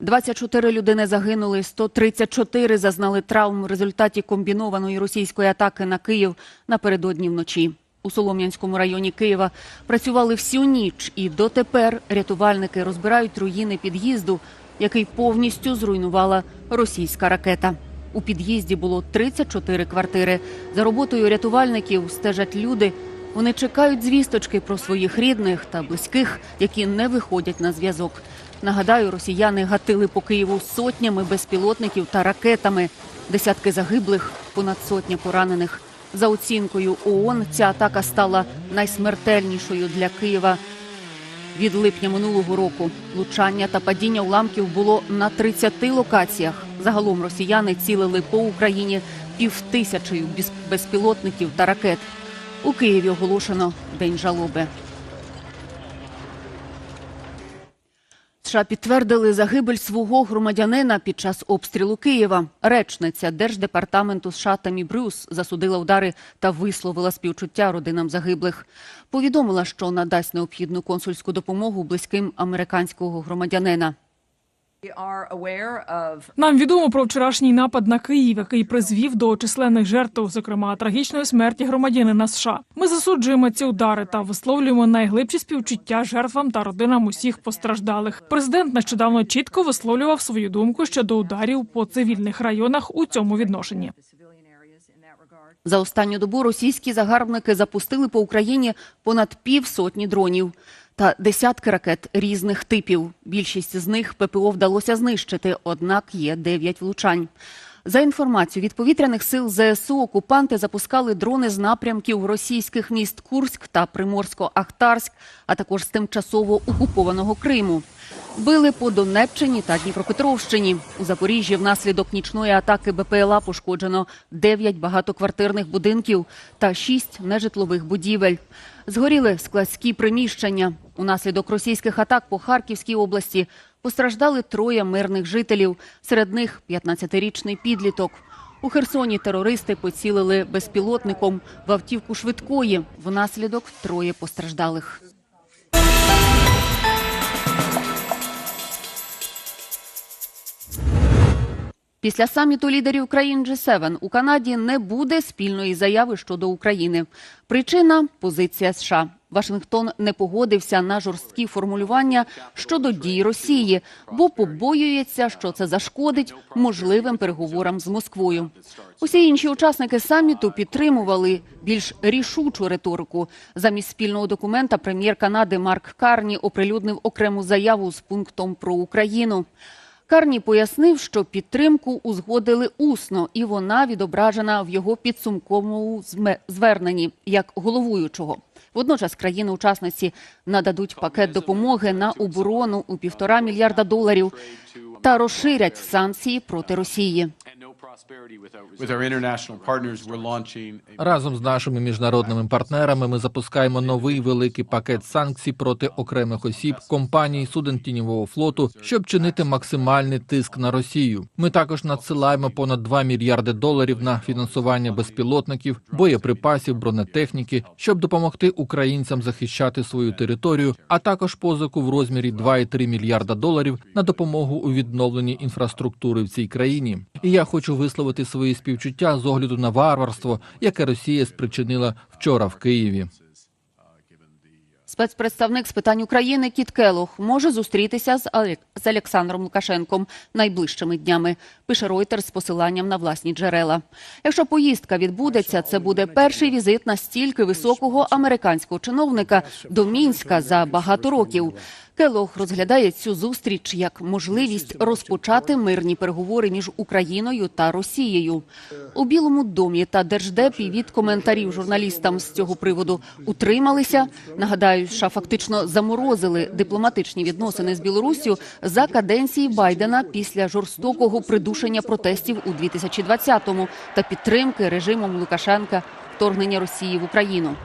24 людини загинули, 134 зазнали травм в результаті комбінованої російської атаки на Київ напередодні вночі. У Солом'янському районі Києва працювали всю ніч, і дотепер рятувальники розбирають руїни під'їзду, який повністю зруйнувала російська ракета. У під'їзді було 34 квартири. За роботою рятувальників стежать люди. Вони чекають звісточки про своїх рідних та близьких, які не виходять на зв'язок. Нагадаю, росіяни гатили по Києву сотнями безпілотників та ракетами. Десятки загиблих, понад сотня поранених. За оцінкою ООН, ця атака стала найсмертельнішою для Києва від липня минулого року. Влучання та падіння уламків було на 30 локаціях. Загалом росіяни цілили по Україні півтисячею без- безпілотників та ракет. У Києві оголошено день жалоби. США підтвердили загибель свого громадянина під час обстрілу Києва. Речниця Держдепартаменту США Тамі Брюс засудила удари та висловила співчуття родинам загиблих. Повідомила, що надасть необхідну консульську допомогу близьким американського громадянина. Нам відомо про вчорашній напад на Київ, який призвів до численних жертв, зокрема трагічної смерті громадянина США. Ми засуджуємо ці удари та висловлюємо найглибші співчуття жертвам та родинам усіх постраждалих. Президент нещодавно чітко висловлював свою думку щодо ударів по цивільних районах у цьому відношенні. За останню добу російські загарбники запустили по Україні понад півсотні дронів та десятки ракет різних типів. Більшість з них ППО вдалося знищити, однак є дев'ять влучань. За інформацією від повітряних сил ЗСУ, окупанти запускали дрони з напрямків російських міст Курськ та Приморсько-Ахтарськ, а також з тимчасово окупованого Криму. Били по Донеччині та Дніпропетровщині. У Запоріжжі внаслідок нічної атаки БПЛА пошкоджено 9 багатоквартирних будинків та 6 нежитлових будівель. Згоріли складські приміщення. Унаслідок російських атак по Харківській області постраждали троє мирних жителів. Серед них 15-річний підліток. У Херсоні терористи поцілили безпілотником в автівку швидкої. Внаслідок троє постраждалих. Після саміту лідерів країн G7 у Канаді не буде спільної заяви щодо України. Причина позиція США. Вашингтон не погодився на жорсткі формулювання щодо дій Росії, бо побоюється, що це зашкодить можливим переговорам з Москвою. Усі інші учасники саміту підтримували більш рішучу риторику. Замість спільного документа прем'єр Канади Марк Карні оприлюднив окрему заяву з пунктом про Україну. Карні пояснив, що підтримку узгодили усно, і вона відображена в його підсумковому зверненні як головуючого. Водночас країни-учасниці нададуть пакет допомоги на оборону у півтора мільярда доларів та розширять санкції проти Росії. Разом з нашими міжнародними партнерами ми запускаємо новий великий пакет санкцій проти окремих осіб, компаній, суден тіньового флоту, щоб чинити максимальний тиск на Росію. Ми також надсилаємо понад 2 мільярди доларів на фінансування безпілотників, боєприпасів, бронетехніки, щоб допомогти українцям захищати свою територію, а також позику в розмірі 2,3 мільярда доларів на допомогу у відновленні інфраструктури в цій країні. І я хочу висловити свої співчуття з огляду на варварство, яке Росія спричинила вчора в Києві. Спецпредставник з питань України Кіт Келох може зустрітися з, Алек- з Олександром Лукашенком найближчими днями. Пише Reuters з посиланням на власні джерела. Якщо поїздка відбудеться, це буде перший візит настільки високого американського чиновника до Мінська за багато років. Келох розглядає цю зустріч як можливість розпочати мирні переговори між Україною та Росією. У Білому домі та Держдепі від коментарів журналістам з цього приводу утрималися. Нагадаю, США фактично заморозили дипломатичні відносини з Білоруссю за каденції Байдена після жорстокого придушення протестів у 2020-му та підтримки режимом Лукашенка вторгнення Росії в Україну.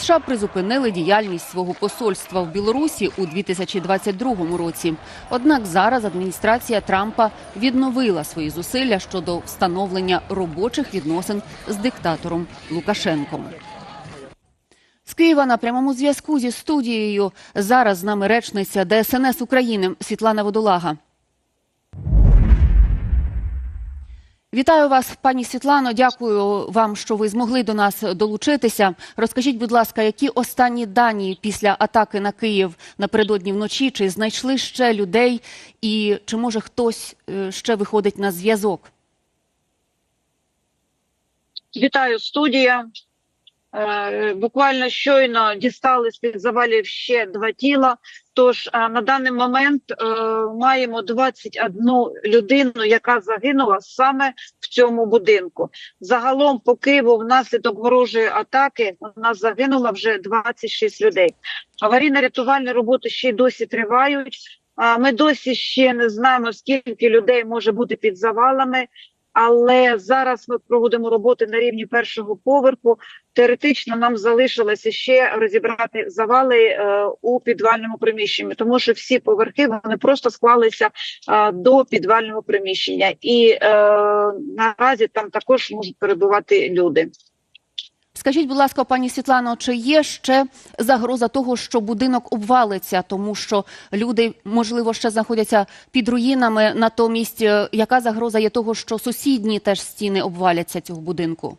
США призупинили діяльність свого посольства в Білорусі у 2022 році. Однак зараз адміністрація Трампа відновила свої зусилля щодо встановлення робочих відносин з диктатором Лукашенком. З Києва на прямому зв'язку зі студією зараз з нами речниця ДСНС України Світлана Водолага. Вітаю вас, пані Світлано. Дякую вам, що ви змогли до нас долучитися. Розкажіть, будь ласка, які останні дані після атаки на Київ напередодні вночі? Чи знайшли ще людей, і чи може хтось е, ще виходить на зв'язок? Вітаю, студія. Е, Буквально щойно дістали з-під завалів ще два тіла. Тож е, на даний момент е, маємо 21 людину, яка загинула саме в цьому будинку. Загалом по Києву внаслідок ворожої атаки у нас загинуло вже 26 людей. Аварійно-рятувальні роботи ще й досі тривають. Ми досі ще не знаємо, скільки людей може бути під завалами. Але зараз ми проводимо роботи на рівні першого поверху. Теоретично нам залишилося ще розібрати завали е, у підвальному приміщенні, тому що всі поверхи вони просто склалися е, до підвального приміщення, і е, наразі там також можуть перебувати люди. Скажіть, будь ласка, пані Світлано, чи є ще загроза того, що будинок обвалиться, тому що люди, можливо, ще знаходяться під руїнами. Натомість, е, яка загроза є того, що сусідні теж стіни обваляться цього будинку?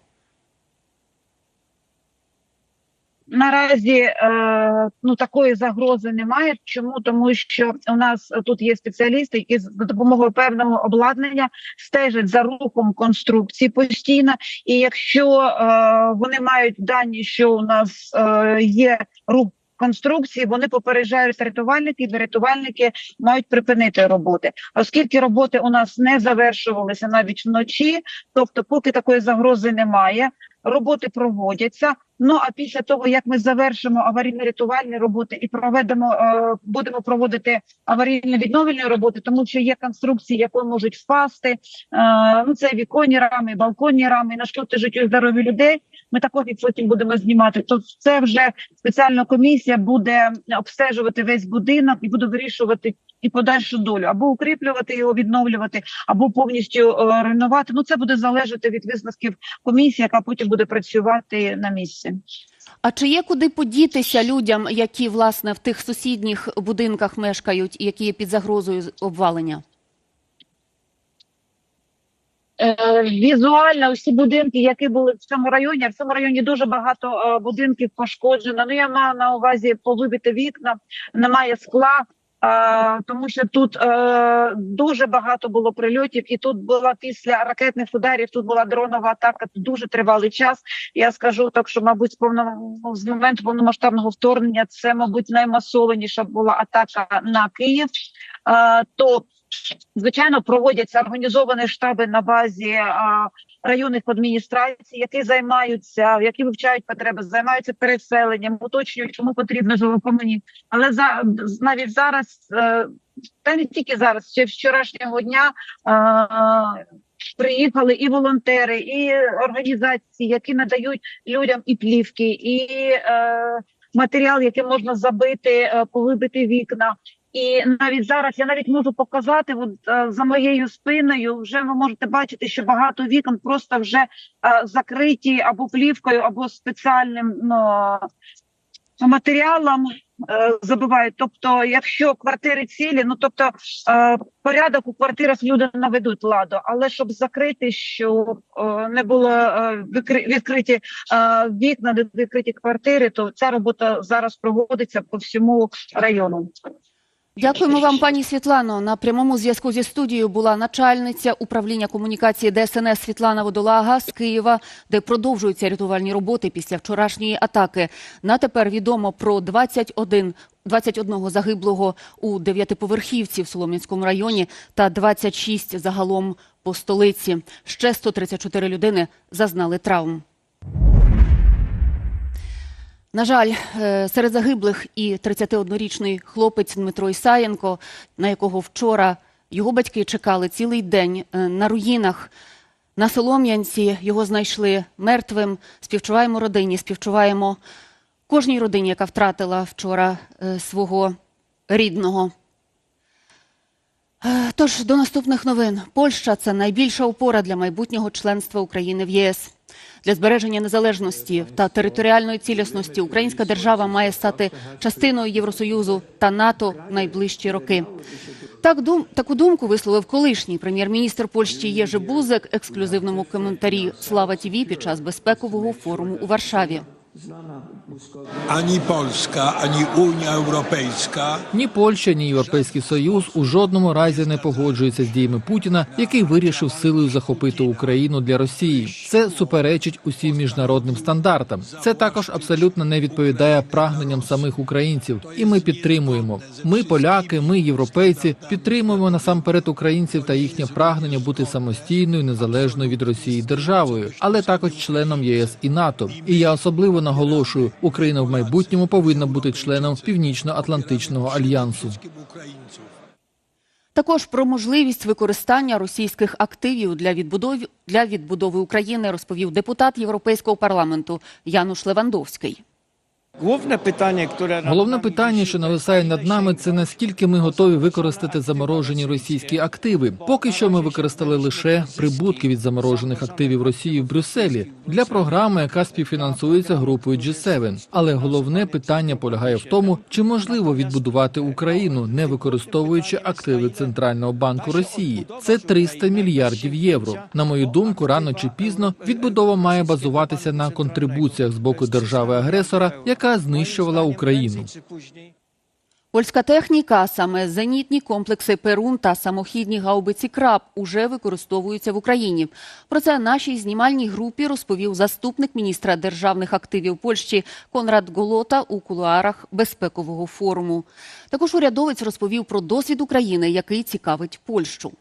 Наразі е, ну такої загрози немає. Чому тому, що у нас тут є спеціалісти, які з допомогою певного обладнання стежать за рухом конструкції постійно. І якщо е, вони мають дані, що у нас е, є рух конструкції, вони попереджають рятувальників, і рятувальники мають припинити роботи. Оскільки роботи у нас не завершувалися навіть вночі, тобто, поки такої загрози немає. Роботи проводяться. Ну а після того, як ми завершимо аварійно-рятувальні роботи і проведемо, е, будемо проводити аварійно-відновлені роботи, тому що є конструкції, які можуть впасти. Е, ну це віконні рами, балконні рами, нашкодити життю і людей. Ми також їх потім будемо знімати. То це вже спеціальна комісія буде обстежувати весь будинок і буде вирішувати і подальшу долю або укріплювати його, відновлювати, або повністю е, руйнувати. Ну це буде залежати від висновків комісії, яка потім буде працювати на місці. А чи є куди подітися людям, які власне в тих сусідніх будинках мешкають, які є під загрозою обвалення? Е, Візуально всі будинки, які були в цьому районі, в цьому районі дуже багато е, будинків пошкоджено. Ну я маю на увазі повибити вікна, немає скла. Тому що тут е, дуже багато було прильотів, і тут була після ракетних ударів. Тут була дронова атака. Тут дуже тривалий час. Я скажу так, що мабуть, з повного ну, з моменту повномасштабного вторгнення це, мабуть, наймасованіша була атака на Київ. То Звичайно, проводяться організовані штаби на базі а, районних адміністрацій, які займаються, які вивчають потреби, займаються переселенням, уточнюють, чому потрібно жилокомуні. Але за навіть зараз, е, та не тільки зараз, ще вчорашнього дня. е, Приїхали і волонтери, і організації, які надають людям і плівки, і е, матеріал, яким можна забити, е, повибити вікна. І навіть зараз я навіть можу показати, от е, за моєю спиною, вже ви можете бачити, що багато вікон просто вже е, закриті або плівкою, або спеціальним ну, матеріалом е, забивають. Тобто, якщо квартири цілі, ну тобто порядок у квартирах люди наведуть ладу, але щоб закрити, щоб не було відкриті вікна, не відкриті квартири, то ця робота зараз проводиться по всьому району. Дякуємо вам, пані Світлано. На прямому зв'язку зі студією була начальниця управління комунікації ДСНС Світлана Водолага з Києва, де продовжуються рятувальні роботи після вчорашньої атаки. На тепер відомо про 21 21 загиблого у дев'ятиповерхівці в Солом'янському районі та 26 загалом по столиці. Ще 134 людини зазнали травм. На жаль, е, серед загиблих і 31-річний хлопець Дмитро Ісаєнко, на якого вчора його батьки чекали цілий день е, на руїнах. На Солом'янці його знайшли мертвим. Співчуваємо родині, співчуваємо кожній родині, яка втратила вчора е, свого рідного. Тож до наступних новин. Польща це найбільша опора для майбутнього членства України в ЄС. Для збереження незалежності та територіальної цілісності українська держава має стати частиною Євросоюзу та НАТО в найближчі роки. Так дум таку думку висловив колишній прем'єр-міністр Польщі Єжи Бузек ексклюзивному коментарі Слава ТІВІ під час безпекового форуму у Варшаві. Ani Polska, ani Unia Europejska Ні Польща, ні Європейський Союз у жодному разі не погоджуються з діями Путіна, який вирішив силою захопити Україну для Росії. Це суперечить усім міжнародним стандартам. Це також абсолютно не відповідає прагненням самих українців, і ми підтримуємо. Ми, поляки, ми, європейці, підтримуємо насамперед українців та їхнє прагнення бути самостійною, незалежною від Росії державою, але також членом ЄС і НАТО. І я особливо наголошую, Україна в майбутньому повинна бути членом Північно-Атлантичного альянсу. Також про можливість використання російських активів для відбудови для відбудови України розповів депутат Європейського парламенту Януш Левандовський. Головне питання, яке Головне питання, що нависає над нами, це наскільки ми готові використати заморожені російські активи. Поки що ми використали лише прибутки від заморожених активів Росії в Брюсселі для програми, яка співфінансується групою G7. Але головне питання полягає в тому, чи можливо відбудувати Україну, не використовуючи активи Центрального банку Росії. Це 300 мільярдів євро. На мою думку, рано чи пізно відбудова має базуватися на контрибуціях з боку держави-агресора, яка знищувала Україну. Польська техніка, саме зенітні комплекси Перун та самохідні гаубиці Краб, уже використовуються в Україні. Про це нашій знімальній групі розповів заступник міністра державних активів Польщі Конрад Голота у кулуарах безпекового форуму. Також урядовець розповів про досвід України, який цікавить Польщу.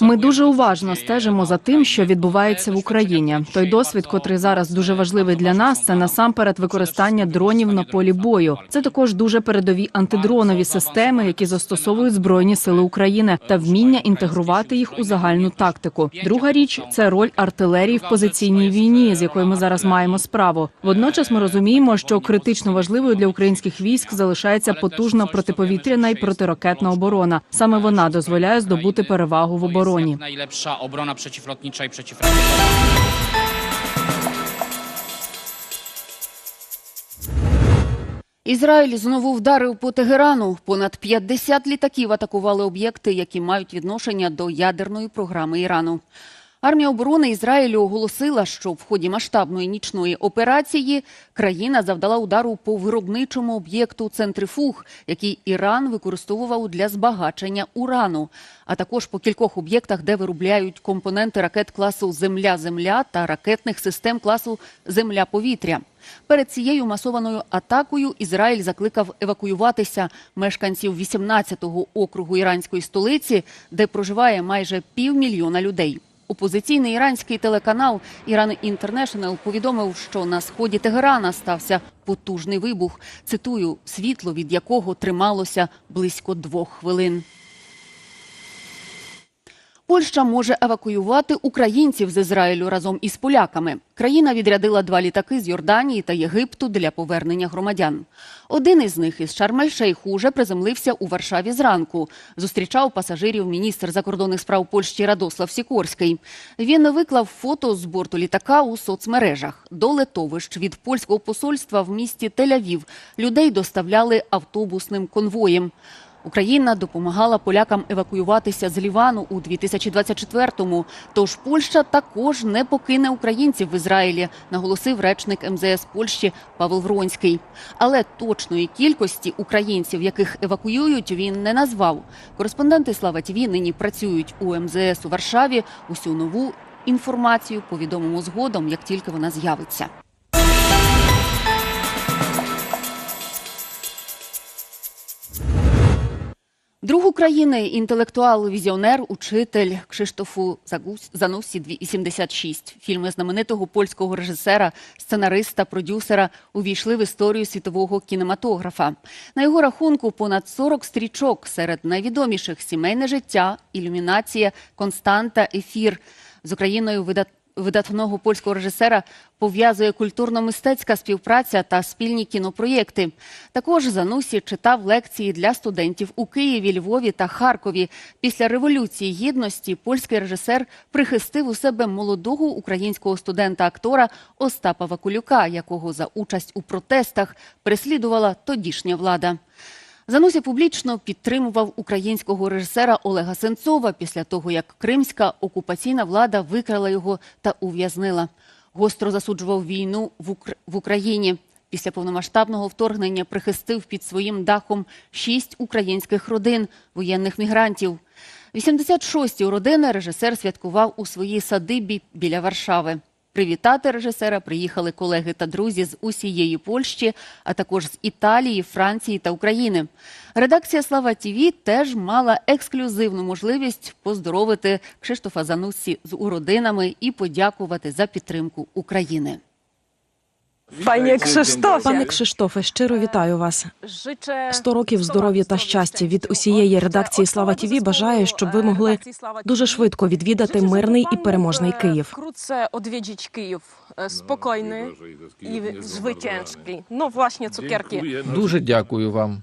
Ми дуже уважно стежимо за тим, що відбувається в Україні. Той досвід, котрий зараз дуже важливий для нас, це насамперед використання дронів на полі бою. Це також дуже передові антидронові системи, які застосовують збройні сили України, та вміння інтегрувати їх у загальну тактику. Друга річ це роль артилерії в позиційній війні, з якою ми зараз маємо справу. Водночас ми розуміємо, що критично важливою для українських військ залишається потужна протиповітряна і протиракетна оборона. Саме вона дозволяє здобути перевагу в обороні. Найлепша оборона przeciwlotnicza i przeciwrakietowa. Ізраїль знову вдарив по Тегерану. Понад 50 літаків атакували об'єкти, які мають відношення до ядерної програми Ірану. Армія оборони Ізраїлю оголосила, що в ході масштабної нічної операції країна завдала удару по виробничому об'єкту центрифуг, який Іран використовував для збагачення урану, а також по кількох об'єктах, де виробляють компоненти ракет класу Земля-Земля та ракетних систем класу Земля-Повітря. Перед цією масованою атакою Ізраїль закликав евакуюватися мешканців 18-го округу іранської столиці, де проживає майже півмільйона людей. Опозиційний іранський телеканал Іран Інтернешнл повідомив, що на сході Тегерана стався потужний вибух. Цитую, світло від якого трималося близько двох хвилин. Польща може евакуювати українців з Ізраїлю разом із поляками. Країна відрядила два літаки з Йорданії та Єгипту для повернення громадян. Один із них із Шарм-ель-Шейху уже приземлився у Варшаві зранку. Зустрічав пасажирів міністр закордонних справ Польщі Радослав Сікорський. Він виклав фото з борту літака у соцмережах. До летовищ від польського посольства в місті Тель-Авів людей доставляли автобусним конвоєм. Україна допомагала полякам евакуюватися з Лівану у 2024-му. Тож Польща також не покине українців в Ізраїлі, наголосив речник МЗС Польщі Павел Вронський. Але точної кількості українців, яких евакуюють, він не назвав. Кореспонденти Слава ТІВІ нині працюють у МЗС у Варшаві. Усю нову інформацію повідомимо згодом, як тільки вона з'явиться. Друг України, інтелектуал, візіонер, учитель Кшиштофу Занусі 86. Фільми знаменитого польського режисера, сценариста, продюсера увійшли в історію світового кінематографа. На його рахунку понад 40 стрічок серед найвідоміших сімейне життя, ілюмінація, константа, ефір. З Україною видат видатного польського режисера пов'язує культурно-мистецька співпраця та спільні кінопроєкти. Також Занусі читав лекції для студентів у Києві, Львові та Харкові. Після революції гідності польський режисер прихистив у себе молодого українського студента-актора Остапа Вакулюка, якого за участь у протестах переслідувала тодішня влада. Занусі публічно підтримував українського режисера Олега Сенцова після того, як кримська окупаційна влада викрала його та ув'язнила. Гостро засуджував війну в, Укр... в Україні. Після повномасштабного вторгнення прихистив під своїм дахом шість українських родин воєнних мігрантів. 86-ті родини режисер святкував у своїй садибі біля Варшави. Привітати режисера приїхали колеги та друзі з усієї Польщі, а також з Італії, Франції та України. Редакція Слава ТІВІ теж мала ексклюзивну можливість поздоровити Кшиштофа Зануссі з уродинами і подякувати за підтримку України. Пані Кшиштофе, Пане Кшиштофе, щиро вітаю вас. Życzę 100 років здоров'я та щастя від усієї редакції Слава Тіві. Бажаю, щоб ви могли дуже швидко відвідати мирний і переможний Київ. Wkrótce odwiedzić Kijów. e, і і Ну No цукерки. Дуже дякую вам.